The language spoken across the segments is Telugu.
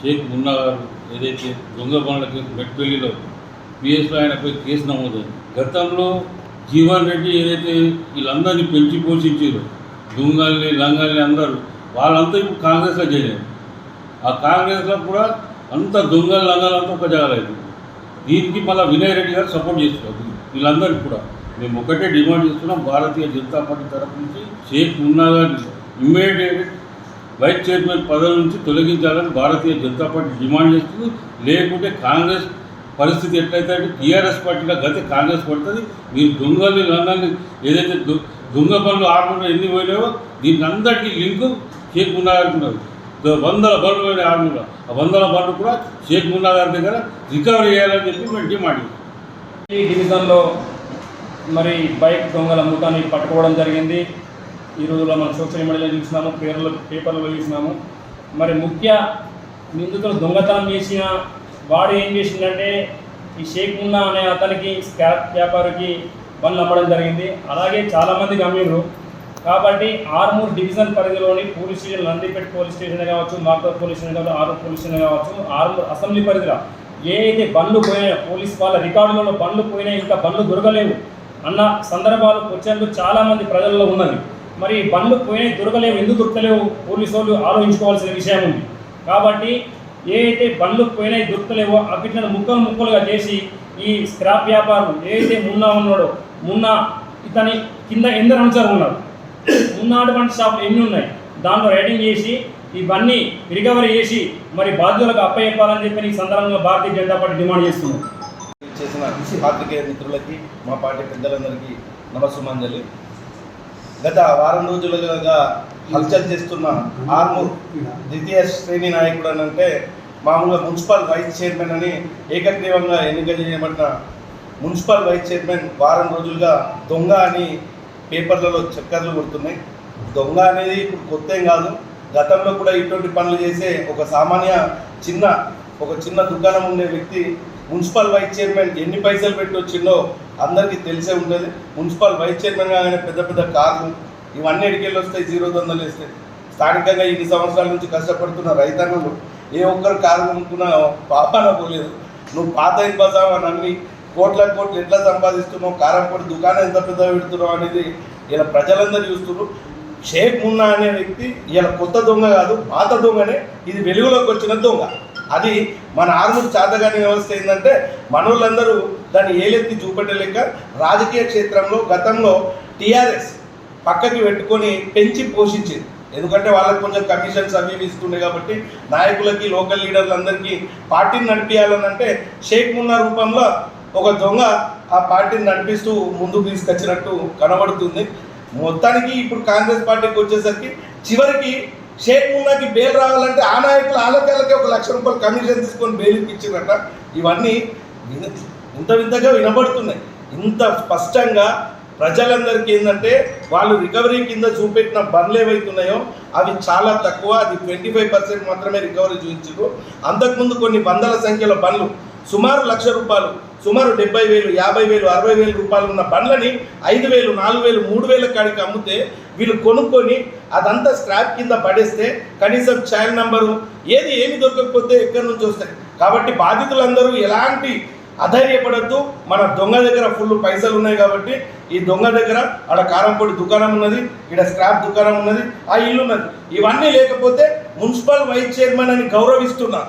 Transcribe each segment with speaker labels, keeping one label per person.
Speaker 1: షేక్ మున్నా గారు ఏదైతే దొంగ బండ్లకి మెట్పల్లిలో పిఎస్లో ఆయనపై కేసు నమోదైంది. గతంలో జీవన్ రెడ్డి ఏదైతే వీళ్ళందరినీ పెంచి పోషించారు దొంగల్ని లంగల్ని అందరూ వాళ్ళంతా ఇప్పుడు కాంగ్రెస్లో చేరారు ఆ కాంగ్రెస్లో కూడా అంత దొంగలు లంగాలంతా ఒక జాగలేదు దీనికి మళ్ళీ వినయ్ రెడ్డి గారు సపోర్ట్ చేస్తున్నారు. వీళ్ళందరికీ కూడా మేము ఒకటే డిమాండ్ చేస్తున్నాం భారతీయ జనతా పార్టీ తరఫు నుంచి షేక్ మున్నా గారిని ఇమ్మీడియట్ వైస్ చైర్మన్ పదవి నుంచి తొలగించాలని భారతీయ జనతా పార్టీ డిమాండ్ చేస్తుంది. లేకుంటే కాంగ్రెస్ పరిస్థితి ఎట్లయితే అంటే టీఆర్ఎస్ పార్టీలో గతి కాంగ్రెస్ పడుతుంది. మీరు దొంగలు లంగాల్ని ఏదైతే దొంగ పనులు ఆర్మూర్లో ఎన్ని పోయినాయో దీని అందరికీ లింకు షేక్ మున్నా వందల బండ్లు పోయినాయి ఆర్మూర్లో. ఆ వందల బండ్లు కూడా షేక్ మున్నా గారి దగ్గర రికవరీ చేయాలని చెప్పి మేము డిమాండ్
Speaker 2: ఈ డివిజన్లో మరి బైక్ దొంగల మూటాన్ని పట్టుకోవడం జరిగింది. ఈ రోజుల్లో మనం సోషల్ మీడియాలో చూసినాము పేర్లు పేపర్లో చూసినాము మరి ముఖ్య నిందితులు దొంగతనం చేసిన వాడు ఏం చేసిందంటే ఈ షేక్ మున్నా అనే అతనికి స్క్రాప్ వ్యాపారికి బండ్లు అమ్మడం జరిగింది. అలాగే చాలామంది గమ్యులు కాబట్టి ఆర్మూర్ డివిజన్ పరిధిలోని police station Nandipet police station కావచ్చు మాకూర్ పోలీస్ స్టేషన్ కావచ్చు ఆర్మూర్ పోలీస్ స్టేషన్ కావచ్చు ఆర్మూర్ అసెంబ్లీ పరిధిలో ఏ అయితే బండ్లు పోయినాయో పోలీస్ వాళ్ళ రికార్డులలో బండ్లు పోయినాయి ఇంకా బండ్లు దొరకలేవు అన్న సందర్భాలు వచ్చేందుకు చాలామంది ప్రజల్లో ఉన్నది. మరి బండ్లు పోయినాయి దొరకలేవు. ఎందుకు దొరకలేవు? పోలీసు వాళ్ళు ఆలోచించుకోవాల్సిన విషయం ఉంది. కాబట్టి ఏ అయితే బండ్లు పోయినాయి దొరకలేవో అవిట్లను ముక్కలు ముక్కలుగా చేసి ఈ స్క్రాప్ వ్యాపారం ఏదైతే మున్నా ఉన్నాడో మున్నా ఇతని కింద ఎందరు అనుసరులు ఉన్నారు. ఉన్న అటువంటి షాపులు ఎన్ని ఉన్నాయి? దాంట్లో రైటింగ్ చేసి ఇవన్నీ రికవరీ చేసి మరి బాధ్యులకు అప్పయ్యప్పాలని చెప్పి ఈ సందర్భంగా భారతీయ జనతా పార్టీ డిమాండ్ చేస్తుంది
Speaker 3: చేసిన పాత్రికేయ మిత్రులకి మా పార్టీ పెద్దలందరికీ నమస్సుమంజలి గత వారం రోజులుగా హల్చల్ చేస్తున్న ఆర్మూర్ ద్వితీయ శ్రేణి నాయకుడు అని అంటే మామూలుగా మున్సిపల్ వైస్ చైర్మన్ అని ఏకగ్రీవంగా ఎన్నిక చేయబడిన మున్సిపల్ వైస్ చైర్మన్ వారం రోజులుగా దొంగ అని పేపర్లలో చక్కర్లు కొడుతున్నాయి. దొంగ అనేది ఇప్పుడు కొత్త ఏం కాదు. గతంలో కూడా ఇటువంటి పనులు చేసే ఒక సామాన్య చిన్న ఒక చిన్న దుకాణం ఉండే వ్యక్తి మున్సిపల్ వైస్ చైర్మన్ ఎన్ని పైసలు పెట్టి వచ్చిందో అందరికీ తెలిసే ఉంటుంది. మున్సిపల్ వైస్ చైర్మన్ కాగానే పెద్ద పెద్ద కార్లు ఇవన్నీ ఎడికెళ్ళి వస్తాయి జీరో దొందలు వేస్తాయి స్థానికంగా ఇన్ని సంవత్సరాల నుంచి కష్టపడుతున్న రైతన్నలు ఏ ఒక్కరు కారు కొనుక్కున్న పాపాన పోలేదు. నువ్వు పాత బజావ్ అని అన్ని కోట్ల కోట్లు ఎట్లా సంపాదిస్తున్నావు? కారం పొడి దుకాణం ఎంత పెద్ద పెడుతున్నావు అనేది ఇలా ప్రజలందరూ చూస్తున్నారు. షేక్ మున్నా అనే వ్యక్తి ఇలా కొత్త దొంగ కాదు పాత దొంగనే. ఇది వెలుగులోకి వచ్చిన దొంగ. అది మన ఆర్మూర్ చాతగాని వ్యవస్థ ఏంటంటే మనోళ్ళందరూ దాన్ని ఏలెత్తి చూపెట్టలేక రాజకీయ క్షేత్రంలో గతంలో టీఆర్ఎస్ పక్కకి పెట్టుకొని పెంచి పోషించింది. ఎందుకంటే వాళ్ళకి కొంచెం కమిషన్స్ అవి ఇస్తుండే కాబట్టి నాయకులకి లోకల్ లీడర్లందరికీ పార్టీని నడిపించాలని అంటే షేక్ మున్నా రూపంలో ఒక దొంగ ఆ పార్టీని నడిపిస్తూ ముందుకు తీసుకొచ్చినట్టు కనబడుతుంది. మొత్తానికి ఇప్పుడు కాంగ్రెస్ పార్టీకి వచ్చేసరికి చివరికి షేక్ మున్నాకి బెయిల్ రావాలంటే ఆ నాయకులు ఆలకాలకే ఒక లక్ష రూపాయలు కమిషన్ తీసుకొని బెయిల్ ఇప్పించారట ఇవన్నీ ఇంత వింతగా వినబడుతున్నాయి. ఇంత స్పష్టంగా ప్రజలందరికీ ఏంటంటే వాళ్ళు రికవరీ కింద చూపెట్టిన బండ్లు ఏవైతున్నాయో అవి చాలా తక్కువ అది ట్వంటీ ఫైవ్ పర్సెంట్ మాత్రమే రికవరీ చూపించారు అంతకుముందు కొన్ని వందల సంఖ్యలో బండ్లు సుమారు లక్ష రూపాయలు సుమారు డెబ్బై వేలు యాభై వేలు అరవై వేలు రూపాయలు ఉన్న బండ్లని ఐదు వేలు నాలుగు వేలు మూడు వేల కాడికి అమ్మితే వీళ్ళు కొనుక్కొని అదంతా స్క్రాప్ కింద పడేస్తే కనీసం చైల్డ్ నంబరు ఏది ఏమి దొరకకపోతే ఎక్కడి నుంచి వస్తాయి? కాబట్టి బాధితులందరూ ఎలాంటి అధైర్యపడద్దు. మన దొంగ దగ్గర ఫుల్ పైసలు ఉన్నాయి కాబట్టి ఈ దొంగ దగ్గర ఆడ కారంపొడి దుకాణం ఉన్నది ఇక్కడ స్క్రాప్ దుకాణం ఉన్నది ఆ ఇల్లు ఉన్నది. ఇవన్నీ లేకపోతే మున్సిపల్ వైస్ చైర్మన్ అని గౌరవిస్తున్నా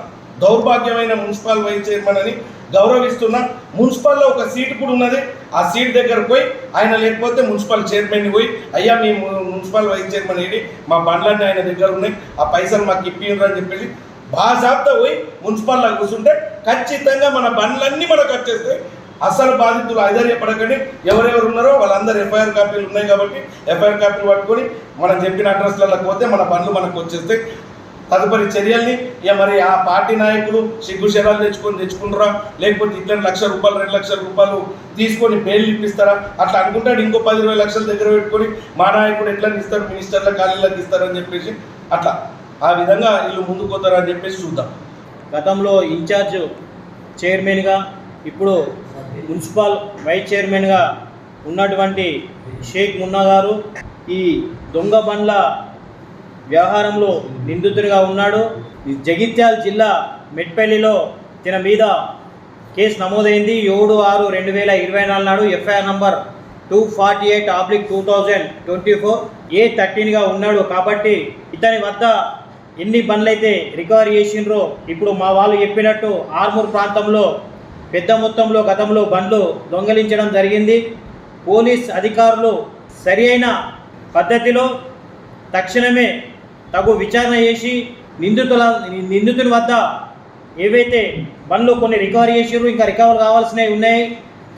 Speaker 3: దౌర్భాగ్యమైన మున్సిపల్ వైస్ చైర్మన్ అని గౌరవిస్తున్నా మున్సిపల్లో ఒక సీట్ కూడా ఉన్నది. ఆ సీట్ దగ్గర పోయి ఆయన లేకపోతే మున్సిపల్ చైర్మన్ పోయి అయ్యా మీ మున్సిపల్ వైస్ చైర్మన్ ఏంటి మా బండ్లన్నీ ఆయన దగ్గర ఉన్నాయి ఆ పైసలు మాకు ఇప్పిండ్రు అని చెప్పేసి బాజాబ్దా పోయి మున్సిపల్లో కూర్చుంటే ఖచ్చితంగా మన బండ్లన్నీ మనకు వచ్చేస్తాయి. అసలు బాధితులు ఐదర్యపడకండి ఎవరెవరు ఉన్నారో వాళ్ళందరూ ఎఫ్ఐఆర్ కాపీలు ఉన్నాయి కాబట్టి ఎఫ్ఐఆర్ కాపీలు పట్టుకొని మనం చెప్పిన అడ్రస్లలో పోతే మన బండ్లు మనకు వచ్చేస్తాయి. తదుపరి చర్యల్ని ఇక మరి ఆ పార్టీ నాయకులు సిగ్గు శరాలు తెచ్చుకొని తెచ్చుకుంటారా? లేకపోతే ఇట్లా లక్ష రూపాయలు రెండు లక్షల రూపాయలు తీసుకొని బెయిల్ ఇప్పిస్తారా? అట్లా అనుకుంటాడు. ఇంకో పది ఇరవై లక్షల దగ్గర పెట్టుకొని మా నాయకుడు ఎట్లా ఇస్తారు? మినిస్టర్ల ఖాళీలకు ఇస్తారని చెప్పేసి అట్లా. ఆ విధంగా వీళ్ళు ముందుకు పోతారని చెప్పేసి చూద్దాం.
Speaker 4: గతంలో ఇన్ఛార్జ్ చైర్మన్గా ఇప్పుడు మున్సిపల్ వైస్ చైర్మన్గా ఉన్నటువంటి షేక్ మున్నా గారు ఈ దొంగ బండ్ల వ్యవహారంలో నిందితుడిగా ఉన్నాడు. జగిత్యాల జిల్లా మెట్పల్లిలో తిన మీద కేసు నమోదైంది. ఏడు ఆరు రెండు వేల ఇరవై నాలుగు నాడు FIR number two forty eight oblique two thousand twenty four A థర్టీన్గా ఉన్నాడు. కాబట్టి ఇతని వద్ద ఎన్ని బండ్లైతే అయితే చేసిండ్రో ఇప్పుడు మా వాళ్ళు చెప్పినట్టు ఆర్మూర్ ప్రాంతంలో పెద్ద మొత్తంలో గతంలో బండ్లు దొంగలించడం జరిగింది. పోలీస్ అధికారులు సరి అయిన పద్ధతిలో తక్షణమే తగు విచారణ చేసి నిందితుల నిందితుని వద్ద ఏవైతే బండ్లు కొన్ని రికవరీ చేసిర్రు ఇంకా రికవర్ కావాల్సినవి ఉన్నాయి.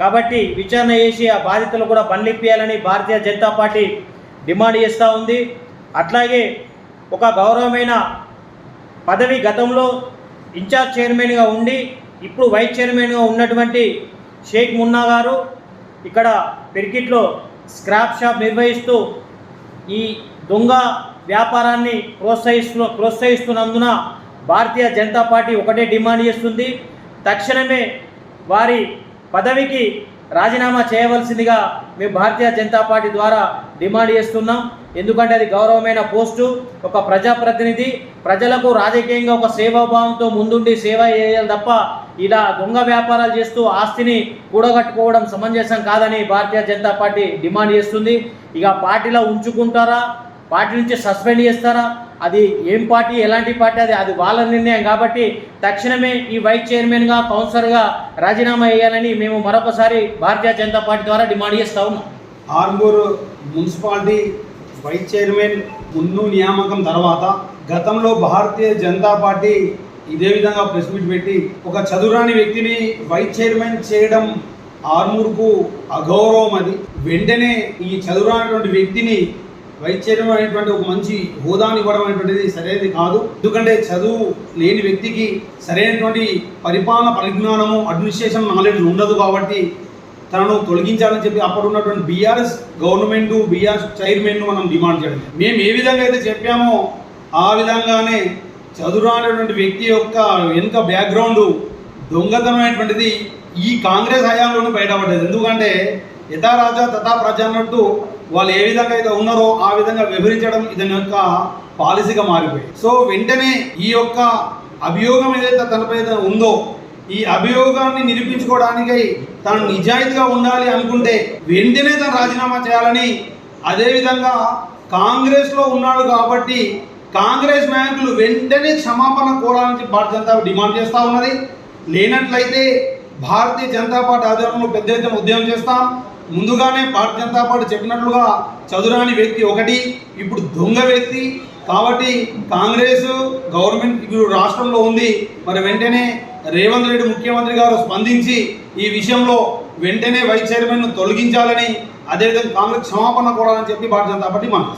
Speaker 4: కాబట్టి విచారణ చేసి ఆ బాధితులు కూడా బండ్లు ఇప్పియాలని భారతీయ జనతా పార్టీ డిమాండ్ చేస్తూ ఉంది. అట్లాగే ఒక గౌరవమైన పదవి గతంలో ఇన్ఛార్జ్ చైర్మన్గా ఉండి ఇప్పుడు వైస్ చైర్మన్గా ఉన్నటువంటి షేక్ మున్నా గారు ఇక్కడ పెరికిట్లో స్క్రాప్ షాప్ నిర్వహిస్తూ ఈ దొంగ వ్యాపారాన్ని ప్రోత్సహిస్తు ప్రోత్సహిస్తున్నందున భారతీయ జనతా పార్టీ ఒకటే డిమాండ్ చేస్తుంది. తక్షణమే వారి పదవికి రాజీనామా చేయవలసిందిగా మేము భారతీయ జనతా పార్టీ ద్వారా డిమాండ్ చేస్తున్నాం. ఎందుకంటే అది గౌరవమైన పోస్టు ఒక ప్రజాప్రతినిధి ప్రజలకు రాజకీయంగా ఒక సేవాభావంతో ముందుండి సేవ చేయాలి తప్ప ఇలా దొంగ వ్యాపారాలు చేస్తూ ఆస్తిని కూడగట్టుకోవడం సమంజసం కాదని భారతీయ జనతా పార్టీ డిమాండ్ చేస్తుంది. ఇక పార్టీలో ఉంచుకుంటారా? పార్టీ నుంచి సస్పెండ్ చేస్తారా? అది ఏం పార్టీ ఎలాంటి పార్టీ? అది అది వాళ్ళ నిర్ణయం కాబట్టి తక్షణమే ఈ వైస్ చైర్మన్గా కౌన్సిలర్గా రాజీనామా వేయాలని మేము మరొకసారి భారతీయ జనతా పార్టీ ద్వారా డిమాండ్ చేస్తా ఉన్నాం.
Speaker 5: ఆర్మూర్ మున్సిపాలిటీ వైస్ చైర్మన్ ముందు నియామకం తర్వాత గతంలో భారతీయ జనతా పార్టీ ఇదే విధంగా ప్రెస్ మీట్ పెట్టి ఒక చదువురాని వ్యక్తిని వైస్ చైర్మన్ చేయడం ఆర్మూర్కు అగౌరవం అది. వెంటనే ఈ చదువురానటువంటి వ్యక్తిని వైస్ చైర్మన్ అనేటువంటి ఒక మంచి హోదాని ఇవ్వడం అనేటువంటిది సరైనది కాదు. ఎందుకంటే చదువు లేని వ్యక్తికి సరైనటువంటి పరిపాలన పరిజ్ఞానము అడ్మినిస్ట్రేషన్ నాలెడ్జ్ ఉండదు కాబట్టి తనను తొలగించాలని చెప్పి అప్పుడు ఉన్నటువంటి బీఆర్ఎస్ గవర్నమెంట్ బీఆర్ఎస్ చైర్మన్ మనం డిమాండ్ చేయడం మేము ఏ విధంగా అయితే చెప్పామో ఆ విధంగానే చదువురానటువంటి వ్యక్తి యొక్క వెనుక బ్యాక్గ్రౌండ్ దొంగతనమైనటువంటిది ఈ కాంగ్రెస్ హయాంలోనూ బయటపడ్డది. ఎందుకంటే యథా రాజా తథా ప్రజ అన్నట్టు వాళ్ళు ఏ విధంగా అయితే ఉన్నారో ఆ విధంగా వివరించడం ఇతని యొక్క పాలసీగా మారిపోయింది. సో వెంటనే ఈ యొక్క అభియోగం ఏదైతే తనపై ఉందో ఈ అభియోగాన్ని నిరూపించుకోవడానికై తను నిజాయితీగా ఉండాలి అనుకుంటే వెంటనే తను రాజీనామా చేయాలని అదేవిధంగా కాంగ్రెస్లో ఉన్నాడు కాబట్టి కాంగ్రెస్ నాయకులు వెంటనే క్షమాపణ కోరాలని భారతీయ జనతా డిమాండ్ చేస్తూ ఉన్నది. లేనట్లయితే భారతీయ జనతా పార్టీ ఆధ్వర్యంలో పెద్ద ఎత్తున ఉద్యమం చేస్తాం. ముందుగానే భారతీయ జనతా పార్టీ చెప్పినట్లుగా చదురాని వ్యక్తి ఒకటి ఇప్పుడు దొంగ వ్యక్తి. కాబట్టి కాంగ్రెస్ గవర్నమెంట్ ఇప్పుడు రాష్ట్రంలో ఉంది. మరి వెంటనే రేవంత్ రెడ్డి ముఖ్యమంత్రి గారు స్పందించి ఈ విషయంలో వెంటనే వైస్ చైర్మన్ను తొలగించాలని అదేవిధంగా కాంగ్రెస్ క్షమాపణ కోరాలని చెప్పి భారతీయ జనతా పార్టీ మనం